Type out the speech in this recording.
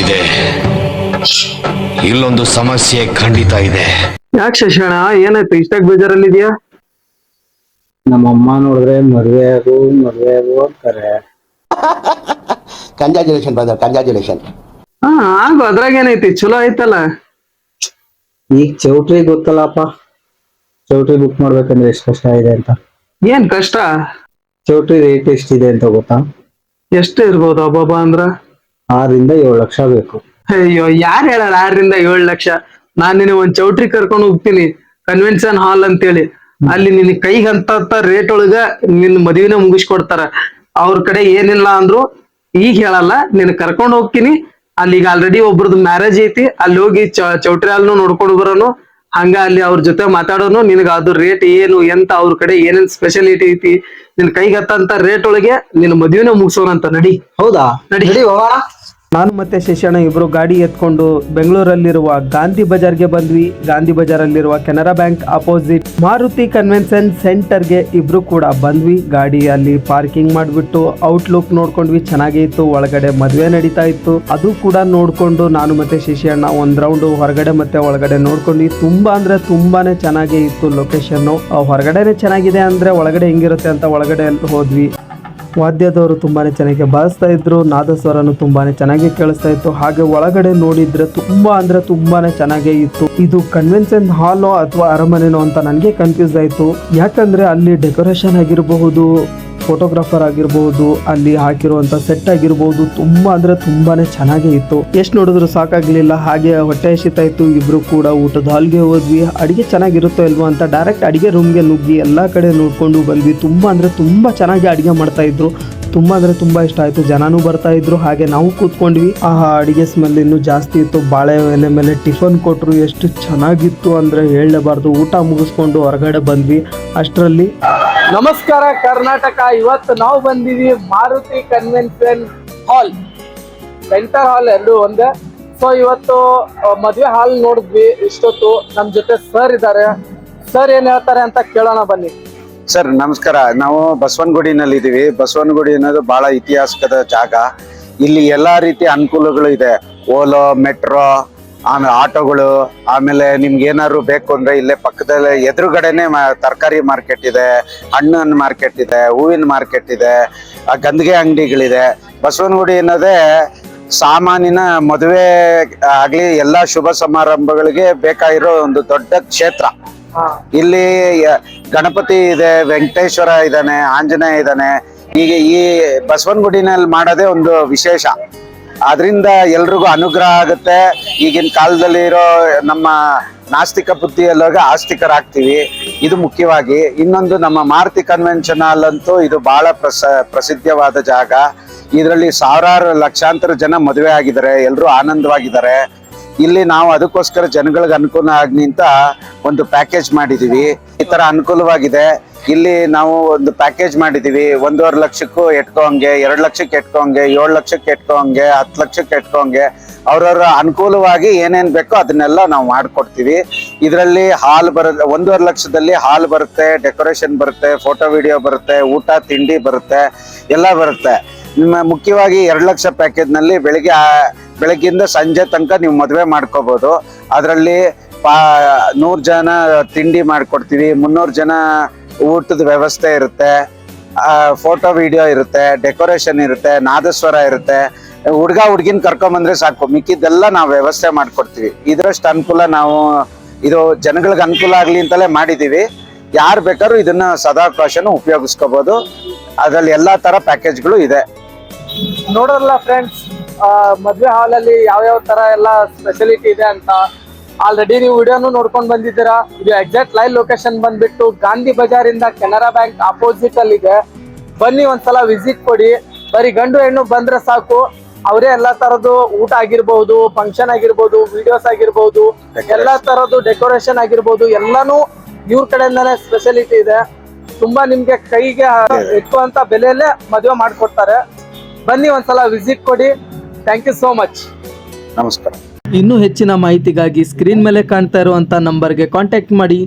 ಇದೆ. ಇಲ್ಲೊಂದು ಸಮಸ್ಯೆ ಖಂಡಿತ ಇದೆ. ಯಾಕೆ ಶಶಣ? ಏನಾಯ್ತು? ಇಷ್ಟಾಗಿ ಬೇಜಾರಲ್ಲಿದ್ಯಾ? ನಮ್ಮಮ್ಮ ನೋಡಿದ್ರೆ ಮದುವೆ ಆಗು ಮದುವೆ ಆಗು ಅಂತಾರೆ. ಕಂಗ್ರಾಚುಲೇಷನ್ ಬ್ರದರ್ ಕಂಗ್ರಾಚುಲೇಷನ್ ಹಾ ಆಗು. ಅದ್ರಾಗ ಏನೈತಿ ಚಲೋ ಆಯ್ತಲ್ಲ? ಈಗ ಚೌಟ್ರಿ ಗೊತ್ತಲ್ಲಪ್ಪ. ಚೌಟ್ರಿ ಬುಕ್ ಮಾಡ್ಬೇಕಂದ್ರೆ ಎಷ್ಟು ಕಷ್ಟ ಇದೆ ಅಂತ. ಏನ್ ಕಷ್ಟ? ಚೌಟ್ರಿ ರೇಟ್ ಎಷ್ಟಿದೆ ಅಂತ ಗೊತ್ತಾ? ಎಷ್ಟು ಇರ್ಬೋದು ಅಬ್ಬಬ್ಬ ಅಂದ್ರ? ಆರರಿಂದ ಏಳು ಲಕ್ಷ ಬೇಕು. ಅಯ್ಯೋ ಯಾರು ಹೇಳಲ್ಲ ಆರರಿಂದ ಏಳು ಲಕ್ಷ? ನಾನ್ ನಿನ್ನ ಒಂದ್ ಚೌಟ್ರಿ ಕರ್ಕೊಂಡು ಹೋಗ್ತೀನಿ ಕನ್ವೆನ್ಷನ್ ಹಾಲ್ ಅಂತೇಳಿ. ಅಲ್ಲಿ ನಿನ್ ಕೈಗೆ ಅಂತ ರೇಟ್ ಒಳಗ ನಿನ್ ಮದುವೆನ ಮುಗಿಸ್ಕೊಡ್ತಾರ. ಅವ್ರ ಕಡೆ ಏನಿಲ್ಲ ಅಂದ್ರು ಈಗ ಹೇಳಲ್ಲ ನಿನ್ ಕರ್ಕೊಂಡು ಹೋಗ್ತೀನಿ. ಅಲ್ಲಿ ಈಗ ಆಲ್ರೆಡಿ ಒಬ್ರದ್ದು ಮ್ಯಾರೇಜ್ ಐತಿ ಅಲ್ಲಿ ಹೋಗಿ ಚೌಟ್ರಿ ಹಾಲ್ನು ನೋಡ್ಕೊಂಡು ಬರೋನು. ಹಂಗ ಅಲ್ಲಿ ಅವ್ರ ಜೊತೆ ಮಾತಾಡೋನು ನಿನಗ ಅದು ರೇಟ್ ಏನು ಎಂತ ಅವ್ರ ಕಡೆ ಏನೇನ್ ಸ್ಪೆಷಾಲಿಟಿ ಐತಿ ನಿನ್ ಕೈಗತ್ತಂತ ರೇಟ್ ಒಳಗೆ ನಿನ್ ಮುಗಿಸೋಣ ಅಂತ ನಡಿ. ಹೌದಾ? ನಡಿ. ನಾನು ಮತ್ತೆ ಶಶಿಯಣ್ಣ ಇಬ್ರು ಗಾಡಿ ಎತ್ಕೊಂಡು ಬೆಂಗಳೂರಲ್ಲಿರುವ ಗಾಂಧಿ ಬಜಾರ್ಗೆ ಬಂದ್ವಿ. Gandhi ಬಜಾರಲ್ಲಿರುವ Canara bank opposite Maruti convention ಸೆಂಟರ್ಗೆ ಇಬ್ರು ಕೂಡ ಬಂದ್ವಿ. ಗಾಡಿ ಅಲ್ಲಿ ಪಾರ್ಕಿಂಗ್ ಮಾಡ್ಬಿಟ್ಟು ಔಟ್ಲುಕ್ ನೋಡ್ಕೊಂಡ್ವಿ. ಚೆನ್ನಾಗೇ ಇತ್ತು. ಒಳಗಡೆ ಮದುವೆ ನಡೀತಾ ಇತ್ತು. ಅದು ಕೂಡ ನೋಡ್ಕೊಂಡು ನಾನು ಮತ್ತೆ ಶಶಿಯಣ್ಣ ಒಂದ್ ರೌಂಡ್ ಹೊರಗಡೆ ಮತ್ತೆ ಒಳಗಡೆ ನೋಡ್ಕೊಂಡ್ವಿ. ತುಂಬಾ ಅಂದ್ರೆ ತುಂಬಾನೇ ಚೆನ್ನಾಗೇ ಇತ್ತು ಲೊಕೇಶನ್ ಹೊರಗಡೆನೆ ಚೆನ್ನಾಗಿದೆ ಅಂದ್ರೆ ಒಳಗಡೆ ಹೆಂಗಿರುತ್ತೆ ಅಂತ ಒಳಗಡೆ ಹೋದ್ವಿ. ವಾದ್ಯದವರು ತುಂಬಾ ಚೆನ್ನಾಗಿ ಬಾರಿಸ್ತಾ ಇದ್ರು, ನಾದಸ್ವರನು ತುಂಬಾ ಚೆನ್ನಾಗಿ ಕೇಳಿಸ್ತಾ ಇತ್ತು. ಹಾಗೆ ಒಳಗಡೆ ನೋಡಿದ್ರೆ ತುಂಬಾ ಅಂದ್ರೆ ತುಂಬಾನೇ ಚೆನ್ನಾಗೇ ಇತ್ತು. ಇದು ಕನ್ವೆನ್ಷನ್ ಹಾಲೋ ಅಥವಾ ಅರಮನೆನೋ ಅಂತ ನನಗೆ ಕನ್ಫ್ಯೂಸ್ ಆಯಿತು. ಯಾಕಂದ್ರೆ ಅಲ್ಲಿ ಡೆಕೋರೇಷನ್ ಆಗಿರಬಹುದು ಫೋಟೋಗ್ರಾಫರ್ ಆಗಿರ್ಬೋದು, ಅಲ್ಲಿ ಹಾಕಿರುವಂಥ ಸೆಟ್ ಆಗಿರ್ಬೋದು, ತುಂಬಾ ಅಂದ್ರೆ ತುಂಬಾನೇ ಚೆನ್ನಾಗೇ ಇತ್ತು. ಎಷ್ಟು ನೋಡಿದ್ರು ಸಾಕಾಗ್ಲಿಲ್ಲ, ಹಾಗೆ ಹೊಟ್ಟೆ ಹಸಿತಾ ಇತ್ತು. ಇಬ್ರು ಕೂಡ ಊಟದ ಹಾಲ್ಗೆ ಹೋದ್ವಿ. ಅಡುಗೆ ಚೆನ್ನಾಗಿರುತ್ತೋ ಇಲ್ವೋ ಅಂತ ಡೈರೆಕ್ಟ್ ಅಡಿಗೆ ರೂಮ್ಗೆ ನುಗ್ಗಿ ಎಲ್ಲಾ ಕಡೆ ನೋಡ್ಕೊಂಡು ಬಂದ್ವಿ. ತುಂಬಾ ಅಂದ್ರೆ ತುಂಬಾ ಚೆನ್ನಾಗಿ ಅಡಿಗೆ ಮಾಡ್ತಾ ತುಂಬ ತುಂಬಾ ಅಂದ್ರೆ ತುಂಬಾ ಇಷ್ಟ ಆಯ್ತು. ಜನನೂ ಬರ್ತಾ ಇದ್ರು. ಹಾಗೆ ನಾವು ಕೂತ್ಕೊಂಡ್ವಿ. ಆ ಅಡಿಗೆ ಸ್ಮೆಲ್ ಇನ್ನೂ ಜಾಸ್ತಿ ಇತ್ತು. ಬಾಳೆ ಎಲೆ ಮೇಲೆ ಟಿಫನ್ ಕೊಟ್ಟರು ಎಷ್ಟು ಚೆನ್ನಾಗಿತ್ತು ಅಂದ್ರೆ ಹೇಳಲೇಬಾರ್ದು. ಊಟ ಮುಗಿಸ್ಕೊಂಡು ಹೊರಗಡೆ ಬಂದ್ವಿ. ಅಷ್ಟರಲ್ಲಿ ನಮಸ್ಕಾರ, ಕರ್ನಾಟಕ. ಇವತ್ತು ನಾವು ಬಂದಿವಿ Maruti convention hall. Centre hall ಎರಡು, ಒಂದೇ. ಸೊ ಇವತ್ತು ಮದುವೆ ಹಾಲ್ ನೋಡಿದ್ವಿ ಇಷ್ಟೊತ್ತು. ನಮ್ ಜೊತೆ ಸರ್ ಇದ್ದಾರೆ. ಸರ್ ಏನ್ ಹೇಳ್ತಾರೆ ಅಂತ ಕೇಳೋಣ ಬನ್ನಿ. ಸರ್ ನಮಸ್ಕಾರ. ನಾವು ಬಸವನಗುಡಿನಲ್ಲಿ ಇದೀವಿ ಬಸವನಗುಡಿ ಅನ್ನೋದು ಬಹಳ ಇತಿಹಾಸಕದ ಜಾಗ. ಇಲ್ಲಿ ಎಲ್ಲಾ ರೀತಿಯ ಅನುಕೂಲಗಳು ಇದೆ. ಓಲೋ ಮೆಟ್ರೋ ಆಮೇಲೆ ಆಟೋಗಳು ಆಮೇಲೆ ನಿಮ್ಗೆ ಏನಾದ್ರು ಬೇಕು ಅಂದ್ರೆ ಇಲ್ಲೇ ಪಕ್ಕದಲ್ಲೇ ಎದುರುಗಡೆನೆ ತರಕಾರಿ ಮಾರ್ಕೆಟ್ ಇದೆ ಹಣ್ಣಿನ ಮಾರ್ಕೆಟ್ ಇದೆ ಹೂವಿನ ಮಾರ್ಕೆಟ್ ಇದೆ ಗಂದಿಗೆ ಅಂಗಡಿಗಳಿದೆ. ಬಸವನಗುಡಿ ಅನ್ನೋದೇ ಸಾಮಾನ್ಯನ ಮದುವೆ ಆಗ್ಲಿ ಎಲ್ಲಾ ಶುಭ ಸಮಾರಂಭಗಳಿಗೆ ಬೇಕಾಗಿರೋ ಒಂದು ದೊಡ್ಡ ಕ್ಷೇತ್ರ. ಇಲ್ಲಿ ಗಣಪತಿ ಇದೆ ವೆಂಕಟೇಶ್ವರ ಇದ್ದಾನೆ ಆಂಜನೇಯ ಇದ್ದಾನೆ. ಈಗ ಈ ಬಸವನಗುಡಿನಲ್ಲಿ ಮಾಡೋದೇ ಒಂದು ವಿಶೇಷ. ಅದರಿಂದ ಎಲ್ರಿಗೂ ಅನುಗ್ರಹ ಆಗುತ್ತೆ. ಈಗಿನ ಕಾಲದಲ್ಲಿ ಇರೋ ನಮ್ಮ ನಾಸ್ತಿಕ ಬುದ್ಧಿಯಲ್ಲೋಗ ಆಸ್ತಿಕರಾಗ್ತೀವಿ. ಇದು ಮುಖ್ಯವಾಗಿ. ಇನ್ನೊಂದು ನಮ್ಮ ಮಾರುತಿ ಕನ್ವೆನ್ಷನ್ ಹಾಲ್ ಅಂತೂ ಇದು ಬಹಳ ಪ್ರಸ, ಪ್ರಸಿದ್ಧವಾದ ಜಾಗ. ಇದರಲ್ಲಿ ಸಾವಿರಾರು ಲಕ್ಷಾಂತರ ಜನ ಮದುವೆ ಆಗಿದ್ದಾರೆ. ಎಲ್ಲರೂ ಆನಂದವಾಗಿದ್ದಾರೆ. ಇಲ್ಲಿ ನಾವು ಅದಕ್ಕೋಸ್ಕರ ಜನಗಳಿಗೆ ಅನುಕೂಲ ಆಗ್ಲಿ ಅಂತ ಒಂದು ಪ್ಯಾಕೇಜ್ ಮಾಡಿದೀವಿ. ಈ ತರ ಅನುಕೂಲವಾಗಿದೆ. ಇಲ್ಲಿ ನಾವು ಒಂದು ಪ್ಯಾಕೇಜ್ ಮಾಡಿದೀವಿ. ಒಂದೂವರೆ ಲಕ್ಷಕ್ಕೂ ಎಟ್ಕೋಂಗೆ ಎರಡು ಲಕ್ಷಕ್ಕೆ ಎಟ್ಕೋಂಗೆ ಏಳು ಲಕ್ಷಕ್ಕೆ ಎಟ್ಕೋಂಗೆ ಹತ್ತು ಲಕ್ಷಕ್ಕೆ ಎಟ್ಕೋಂಗೆ ಅವ್ರವ್ರ ಅನುಕೂಲವಾಗಿ ಏನೇನ್ ಬೇಕೋ ಅದನ್ನೆಲ್ಲ ನಾವು ಮಾಡಿಕೊಡ್ತೀವಿ. ಇದರಲ್ಲಿ ಹಾಲ್ ಬರ, ಒಂದೂವರೆ ಲಕ್ಷದಲ್ಲಿ ಹಾಲ್ ಬರುತ್ತೆ ಡೆಕೋರೇಷನ್ ಬರುತ್ತೆ ಫೋಟೋ ವಿಡಿಯೋ ಬರುತ್ತೆ, ಊಟ, ತಿಂಡಿ ಬರುತ್ತೆ, ಎಲ್ಲ ಬರುತ್ತೆ. ನಿಮ್ಮ ಮುಖ್ಯವಾಗಿ ಎರಡು ಲಕ್ಷ ಪ್ಯಾಕೇಜ್ನಲ್ಲಿ ಬೆಳಿಗ್ಗೆ ಬೆಳಗ್ಗಿಂದ ಸಂಜೆ ತನಕ ನೀವು ಮದುವೆ ಮಾಡ್ಕೋಬಹುದು ಅದರಲ್ಲಿ ಪಾ, ನೂರು ಜನ ತಿಂಡಿ ಮಾಡ್ಕೊಡ್ತೀವಿ, ಮುನ್ನೂರು ಜನ ಊಟದ ವ್ಯವಸ್ಥೆ ಇರುತ್ತೆ ಫೋಟೋ, ವಿಡಿಯೋ ಇರುತ್ತೆ, ಡೆಕೋರೇಷನ್ ಇರುತ್ತೆ, ನಾದಸ್ವರ ಇರುತ್ತೆ. ಹುಡ್ಗ, ಹುಡ್ಗಿನ ಕರ್ಕೊಂಬಂದ್ರೆ ಸಾಕು, ಮಿಕ್ಕಿದ್ದೆಲ್ಲ ನಾವು ವ್ಯವಸ್ಥೆ ಮಾಡ್ಕೊಡ್ತೀವಿ. ಇದರಷ್ಟು ಅನುಕೂಲ ನಾವು, ಇದು ಜನಗಳಿಗೆ ಅನುಕೂಲ ಆಗಲಿ ಅಂತಲೇ ಮಾಡಿದೀವಿ. ಯಾರು ಬೇಕಾದ್ರೂ ಇದನ್ನ ಸದಾವಕಾಶನ ಉಪಯೋಗಿಸ್ಕೋಬಹುದು ಅದ್ರಲ್ಲಿ ಎಲ್ಲಾ ತರ ಪ್ಯಾಕೇಜ್ಗಳು ಇದೆ. ನೋಡೋಲ್ಲ ಫ್ರೆಂಡ್ಸ್ ಮದ್ವೆ ಹಾಲ್ ಅಲ್ಲಿ ಯಾವ ಯಾವ ತರ ಎಲ್ಲ ಸ್ಪೆಷಾಲಿಟಿ ಇದೆ ಅಂತ ಆಲ್ರೆಡಿ ನೀವು ವಿಡಿಯೋನು ನೋಡ್ಕೊಂಡ್ ಬಂದಿದ್ದೀರಾ. ಇದು ಎಕ್ಸಾಕ್ಟ್ ಲೈವ್ ಲೊಕೇಶನ್ ಬಂದ್ಬಿಟ್ಟು ಗಾಂಧಿ ಬಜಾರ್ ಇಂದ ಕೆನರಾ ಬ್ಯಾಂಕ್ ಅಪೋಸಿಟ್ ಅಲ್ಲಿ ಇದೆ. ಬನ್ನಿ ಒಂದ್ಸಲ ವಿಸಿಟ್ ಕೊಡಿ. ಬರೀ ಗಂಡು ಹೆಣ್ಣು ಬಂದ್ರೆ ಸಾಕು. ಅವರೇ ಎಲ್ಲಾ ತರದ್ದು ಊಟ ಆಗಿರ್ಬಹುದು ಫಂಕ್ಷನ್ ಆಗಿರ್ಬಹುದು ವಿಡಿಯೋಸ್ ಆಗಿರ್ಬಹುದು ಎಲ್ಲಾ ತರದ್ದು ಡೆಕೋರೇಷನ್ ಆಗಿರ್ಬಹುದು ಎಲ್ಲಾನು ಇವ್ರ ಕಡೆಯಿಂದಾನೇ ಸ್ಪೆಷಾಲಿಟಿ ಇದೆ. ತುಂಬಾ ನಿಮ್ಗೆ ಕೈಗೆ ಎತ್ತುವಂತ ಬೆಲೆಯಲ್ಲೇ ಮದುವೆ ಮಾಡ್ಕೊಡ್ತಾರೆ. ಬನ್ನಿ ಒಂದ್ಸಲ ವಿಸಿಟ್ ಕೊಡಿ. ಥ್ಯಾಂಕ್ ಯು ಸೋ ಮಚ್ ನಮಸ್ಕಾರ. ಇನ್ನೂ ಹೆಚ್ಚಿನ ಮಾಹಿತಿಗಾಗಿ ಸ್ಕ್ರೀನ್ ಮೇಲೆ ಕಾಣ್ತಾ ಇರುವಂತ ನಂಬರ್ಗೆ ಕಾಂಟ್ಯಾಕ್ಟ್ ಮಾಡಿ.